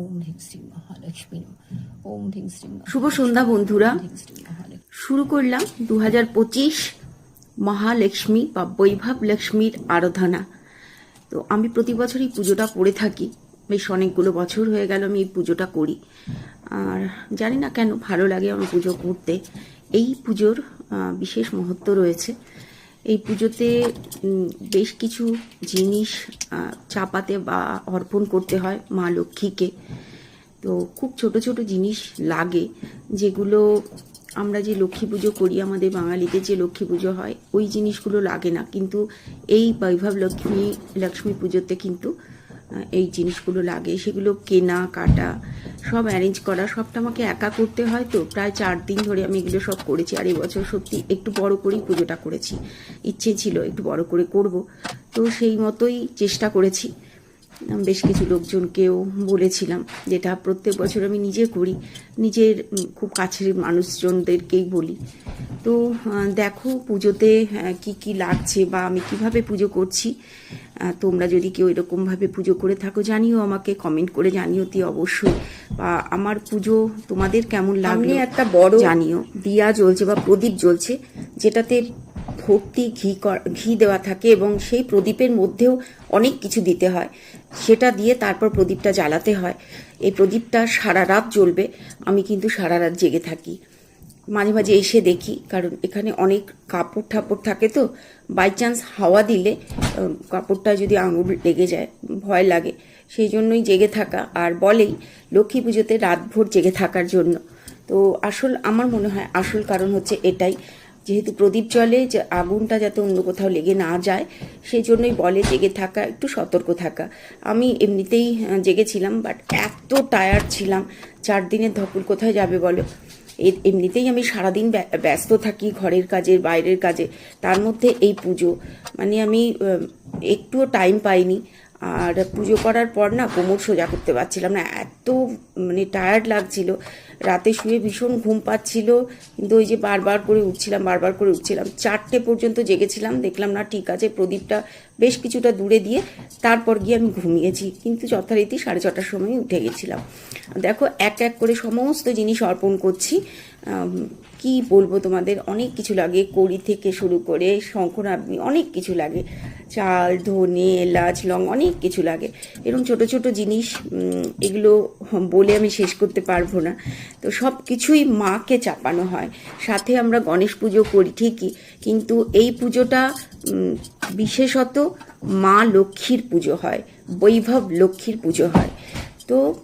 ওম হ্রিং শ্রী মহালক্ষ্মী ওম হ্রিং শ্রী শুভ সন্ধ্যা বন্ধুরা। শুরু করলাম দু হাজার পঁচিশ মহালক্ষ্মী বা বৈভব লক্ষ্মীর আরাধনা। তো আমি প্রতি বছরই পুজোটা করে থাকি। বেশ অনেকগুলো বছর হয়ে গেল আমি এই পুজোটা করি। আর জানি না কেন ভালো লাগে আমার পুজো করতে। এই পুজোর বিশেষ মহত্ব রয়েছে। এই পুজোতে বেশ কিছু জিনিস চাপাতে বা অর্পণ করতে হয় মা লক্ষ্মীকে। তো খুব ছোট ছোট জিনিস লাগে, যেগুলো আমরা যে লক্ষ্মী পুজো করি, আমাদের বাঙালিদের যে লক্ষ্মী পুজো হয়, ওই জিনিসগুলো লাগে না। কিন্তু এই বৈভব লক্ষ্মী লক্ষ্মী পুজোতে কিন্তু এই জিনিসগুলো লাগে। সেগুলো কেনা, কাটা সব অ্যারেঞ্জ করা, সবটা আমাকে একা করতে হয় তো। প্রায় চার দিন ধরে আমি এগুলো সব করেছি, আর এবছর সত্যি একটু বড় করেই পুজোটা করেছি। ইচ্ছে ছিল একটু বড় করে করব। তো সেই মতোই চেষ্টা করেছি। বেশ কিছু লোকজনকেও বলেছিলাম যেটা প্রত্যেক বছর আমি নিজে করি। নিজের খুব কাছের মানুষজনদেরকেই বলি। তো দেখো পুজোতে কি কি লাগছে বা আমি কীভাবে পুজো করছি। তোমরা যদি কেউ এরকমভাবে পুজো করে থাকো জানিও আমাকে কমেন্ট করে জানিও তুই অবশ্যই। বা আমার পুজো তোমাদের কেমন লাগল একটা বড় জানিও। দিয়া জ্বলছে বা প্রদীপ জ্বলছে যেটাতে ভর্তি ঘি ঘি দেওয়া থাকে এবং সেই প্রদীপের মধ্যেও অনেক কিছু দিতে হয়। সেটা দিয়ে তারপর প্রদীপটা জ্বালাতে হয়। এই প্রদীপটা সারা রাত জ্বলবে। আমি কিন্তু সারা রাত জেগে থাকি। মাঝে মাঝে এসে দেখি, কারণ এখানে অনেক কাপড় ঠাপড় থাকে তো বাই চান্স হাওয়া দিলে কাপড়টা যদি আঙুল লেগে যায়, ভয় লাগে, সেই জন্যই জেগে থাকা। আর বলেই, লক্ষ্মী পুজোতে রাতভর জেগে থাকার জন্য। তো আসল, আমার মনে হয় আসল কারণ হচ্ছে এটাই, যেহেতু প্রদীপ জলে যে আগুনটা যাতে অন্য কোথাও লেগে না যায়, সেই জন্যই বলে জেগে থাকা, একটু সতর্ক থাকা। আমি এমনিতেই জেগেছিলাম বাট এত টায়ার্ড ছিলাম, চার দিনের ধকল কোথায় যাবে বলো? এমনিতেই আমি সারাদিন ব্য- ব্যস্ত থাকি ঘরের কাজে, বাইরের কাজে। তার মধ্যে এই পুজো। মানে আমি একটুও টাইম পাইনি। আর পুজো করার পর না কোমর সোজা করতে পারছিলাম না। এত মানে টায়ার্ড লাগছিল। রাতে শুয়ে ভীষণ ঘুম পাচ্ছিল। কিন্তু ওই যে বারবার করে উঠছিলাম, বারবার করে উঠছিলাম। চারটে পর্যন্ত জেগেছিলাম। দেখলাম না, ঠিক আছে, প্রদীপটা বেশ কিছুটা দূরে দিয়ে তারপর গিয়ে আমি ঘুমিয়েছি। কিন্তু যথারীতি সাড়ে ছটার সময় উঠে গেছিলাম। দেখো, এক এক করে সমস্ত জিনিস অর্পণ করছি। কি বলব তোমাদের? অনেক কিছু লাগে। কড়ি থেকে শুরু করে শঙ্করাগ্নি অনেক কিছু লাগে। চাল, ধনে, এলাচ, লং, অনেক কিছু লাগে। এরকম ছোট ছোট জিনিস এগুলো বলে আমি শেষ করতে পারব না। তো সব কিছুই মাকে চাপানো হয়। সাথে আমরা গণেশ পুজো করি ঠিকই। কিন্তু এই পুজোটা বিশেষত মা লক্ষ্মীর পুজো হয় বৈভব লক্ষ্মীর পুজো হয়। তো